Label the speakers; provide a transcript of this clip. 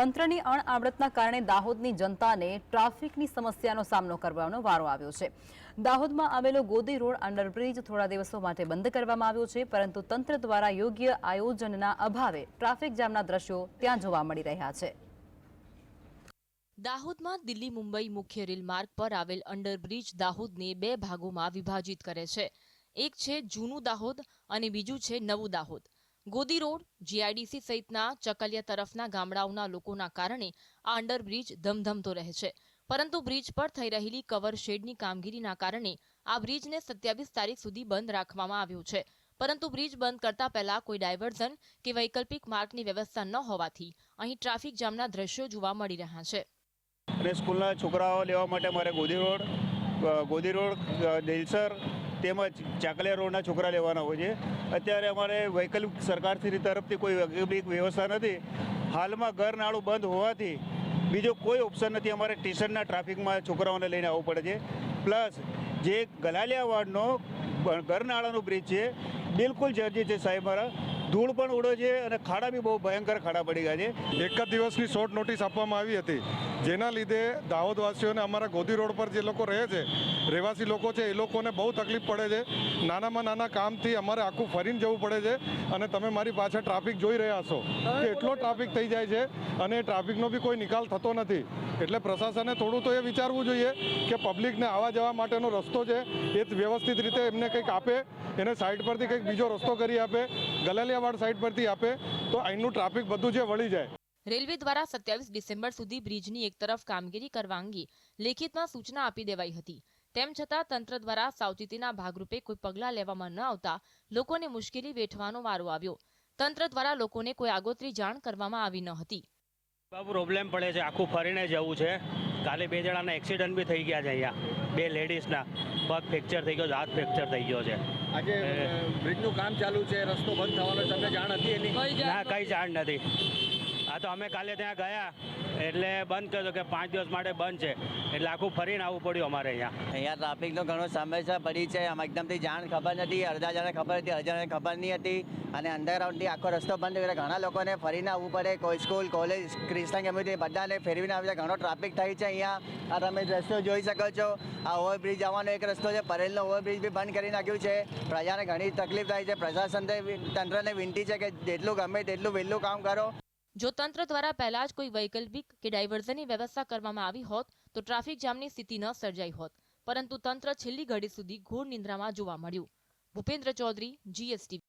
Speaker 1: તંત્રની અણઆવડતના કારણે દાહોદની જનતાને ટ્રાફિકની સમસ્યાનો સામનો કરવાનો વારો આવ્યો છે. દાહોદમાં આવેલો ગોદી રોડ અંડરબ્રિજ થોડા દિવસો માટે બંધ કરવામાં આવ્યો છે, પરંતુ તંત્ર દ્વારા યોગ્ય આયોજનના અભાવે ટ્રાફિક જામના દ્રશ્યો ત્યાં જોવા મળી રહ્યા છે.
Speaker 2: દાહોદમાં દિલ્હી મુંબઈ મુખ્ય રેલ માર્ગ પર આવેલ અંડરબ્રિજ દાહોદને બે ભાગોમાં વિભાજિત કરે છે. એક છે જૂનું દાહોદ અને બીજું છે નવું દાહોદ. ગોદી રોડ જીઆઈડીસી સહિતના ચકલિયા તરફના ગામડાઓના લોકોના કારણે આ અંડરબ્રિજ ધમધમતો રહે છે. પરંતુ બ્રિજ પર થઈ રહેલી કવર શેડની કામગીરીના કારણે આ બ્રિજને સત્યાવીસ તારીખ સુધી બંધ રાખવામાં આવ્યો છે. પરંતુ બ્રિજ બંધ કરતા પહેલા કોઈ ડાયવર્ઝન કે વૈકલ્પિક માર્ગની વ્યવસ્થા ન હોવાથી અહીં ટ્રાફિક જામના દ્રશ્યો જોવા મળી રહ્યા છે.
Speaker 3: અને સ્કૂલના છોકરાઓ લેવા માટે મારે ગોદી રોડ ગોદી રોડ દેલસર તેમજ ચાકલિયા રોડના છોકરા લેવાના હોય છે. અત્યારે અમારે વૈકલ્પિક સરકારશ્રી તરફથી કોઈ વૈકલ્પિક વ્યવસ્થા નથી. હાલમાં ઘર નાળું બંધ હોવાથી બીજો કોઈ ઓપ્શન નથી. અમારે સ્ટેશનના ટ્રાફિકમાં છોકરાઓને લઈને આવવું પડે છે. પ્લસ જે ગલાલિયા વાડનો ઘરનાળાનું બ્રિજ છે, બિલકુલ જર્જી છે સાહેબ મારા. ધૂળ પણ ઉડે છે અને ખાડા બી બહુ ભયંકર ખાડા પડી ગયા છે.
Speaker 4: એક જ દિવસની શોર્ટ નોટિસ આપવામાં આવી હતી. જેના લીધે દાહોદવાસીઓને અમારા ગોદી રોડ પર જે લોકો રહે છે, રહેવાસી લોકો છે, એ લોકોને બહુ તકલીફ પડે છે. નાનામાં નાના કામથી અમારે આખું ફરીને જવું પડે છે અને તમે મારી પાછળ ટ્રાફિક જોઈ રહ્યા છો કે એટલો ટ્રાફિક થઈ જાય છે અને એ ટ્રાફિકનો બી કોઈ નિકાલ થતો નથી. એટલે પ્રશાસને થોડું તો એ વિચારવું જોઈએ કે પબ્લિકને આવવા જવા માટેનો રસ્તો છે, એ વ્યવસ્થિત રીતે એમને કંઈક આપે એને સાઈડ પરથી કંઈક બીજો રસ્તો કરી આપે ગલાલિયાવાડ સાઈડ પરથી આપે તો અહીંનું ટ્રાફિક બધું જે વળી જાય.
Speaker 2: રેલવે દ્વારા સત્યાવીસ ડિસેમ્બર સુધી બ્રિજની એક તરફ કામગીરી કરવા અંગે લેખિતમાં સૂચના આપી દેવાઈ હતી. તેમ છતાં તંત્ર દ્વારા સાવચેતીના ભાગરૂપે કોઈ પગલાં લેવામાં ન આવતા લોકોને મુશ્કેલી વેઠવાનો વારો આવ્યો. તંત્ર દ્વારા લોકોને કોઈ આગોતરી જાણ કરવામાં આવી ન હતી.
Speaker 5: બહુ પ્રોબ્લેમ પડે છે. આખું ફરીને જવું છે. કાલે બે જણાના એક્સિડન્ટ બી થઈ ગયા છે અહીંયા. બે લેડીઝના પગ ફ્રેક્ચર થઈ ગયો છે હાથ ફ્રેક્ચર થઈ ગયો છે.
Speaker 6: આજે બ્રિજનું કામ ચાલુ છે રસ્તો બંધ થવાનો તમને જાણ હતી એની?
Speaker 5: ના કઈ જાણ નથી. આ તો અમે કાલે ત્યાં ગયા. એટલે બંધ કર્યો કે પાંચ દિવસ માટે બંધ છે. એટલે આખું ફરીને આવવું પડ્યું અમારે અહીંયા.
Speaker 7: અહીંયા ટ્રાફિકનો ઘણો સમસ્યા પડી છે. આમ એકદમથી જાણ ખબર નથી, અડધા જણાને ખબર હતી, અડધા ખબર નહીં હતી. અને અંડરગ્રાઉન્ડથી આખો રસ્તો બંધ એટલે ઘણા લોકોને ફરીને આવવું પડે. કોઈ સ્કૂલ કોલેજ ક્રિસ્ટન કમ્યુનિટી બધાને ફેરવીને આવે ઘણો ટ્રાફિક થાય છે અહીંયા. આ તમે રસ્તો જોઈ શકો છો. આ ઓવરબ્રિજ આવવાનો એક રસ્તો છે. પરેલનો ઓવરબ્રિજ બી બંધ કરી નાખ્યું છે. પ્રજાને ઘણી તકલીફ થાય છે. પ્રશાસન તંત્રને વિનંતી છે કે જેટલું ગમે તેટલું વહેલું કામ કરો.
Speaker 2: જો તંત્ર દ્વારા પહેલા જ કોઈ વૈકલ્પિક કે ડાયવર્ઝનની વ્યવસ્થા કરવામાં આવી હોત, તો ટ્રાફિક જામની સ્થિતિ ન સર્જાઈ હોત. પરંતુ તંત્ર છેલ્લી ઘડી સુધી ઘોર નિંદ્રામાં જોવા મળ્યું. ભૂપેન્દ્ર ચૌધરી જીએસટી